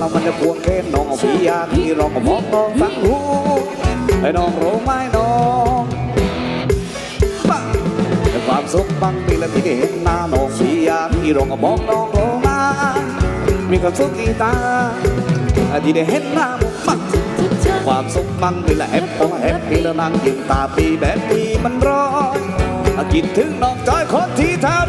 น้องก็บอกน้องตั้งหูให้น้องรู้ไหมน้องปะแต่ความสุขบางปีและที่ได้เห็นหน้าน้องพี่ยาพี่ร้องก็บอกน้องรู้ไหมมีความสุขที่ตาที่ได้เห็นหน้าปักความสุขมันนี่แหละแฮปปี้แฮปปี้แล้วนั่งยิ้มตาปีแบบนี้มันร้อนคิดถึงน้องจอยคนที่เท่า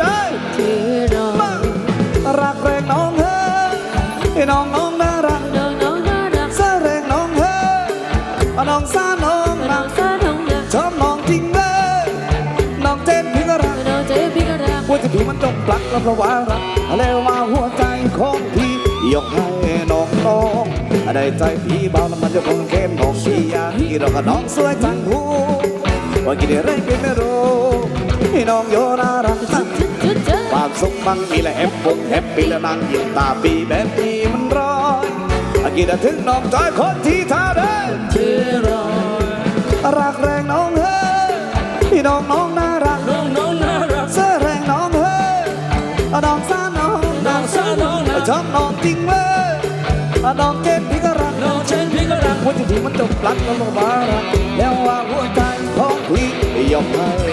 อาน้องซาน้องน้รัองกซาน้องรักชอบน้องจริงเลยน้องเจ็บพี่ก็รักน้องเจ๊พี่ก็รักหัวใจพี่มันจมปลักแล้วเพราะว่ารักแล้วมาหัวใจของพี่ยกให้น้องน้องได้ใจพี่เบาแล้วมันจะคงเข้มน้องพี่อยากที่เรากับน้องสวยจังหูว่ากินอะไรเป็นไม่รู้ให้น้องโยน่ารักจุดจุดจุดความสุขมันมีและแฮปปี้แฮปปี้และนั่งยิ้มตาปีแบบนี้มันร้อยอากินถึงน้องจอยคนที่ท่าเดิน น้องรักชอบนองจริงเลยนอาน้องเจ็บพี่ก็รักน้องเจนพี่ก็รักหัวใจที่มันจมปลักแล้วลงมารักแล้วว่าหัวใจของพี่ยอมให้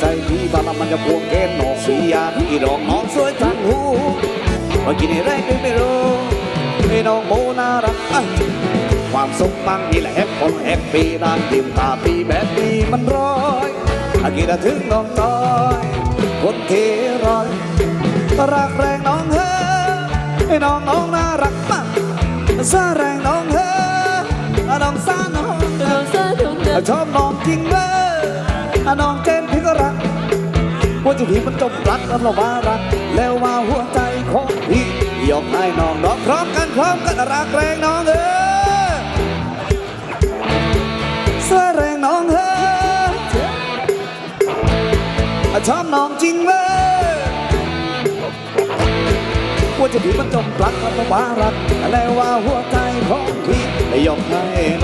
ใจพี่บาลามันจะพวงเกณฑ์น้องสียาที่ดอกน้องสวยจังหูว่ากินอะไรก็ไม่รู้ให้น้องโมน่ารักความสุขมันนี่แหละแฮปปี้แฮปปี้นานยิ้มตาปีแบบนี้มันร้อยอากินถึงน้องจอยคนเทรอยรักแรงน้องเฮ้ยให้น้องน้องน่ารักมากซาแรงน้องเฮ้น้องซาน้องน้องซาน้องรักชอบน้องจริงเลยอะน้องเจน วใจะพี่มันจมรักแล้วเราว่ารัก แล้วว่าหัวใจของพี่ยกให้น้องน้องพร้อมกันพร้อมกันรักแรงน้องเออเสื้อแรงน้องเอออะชอบน้องจริงเลยหัวใจพี่มันจมรักแล้วเราว่ารัก แล้วว่าหัวใจของพี่ยกให้น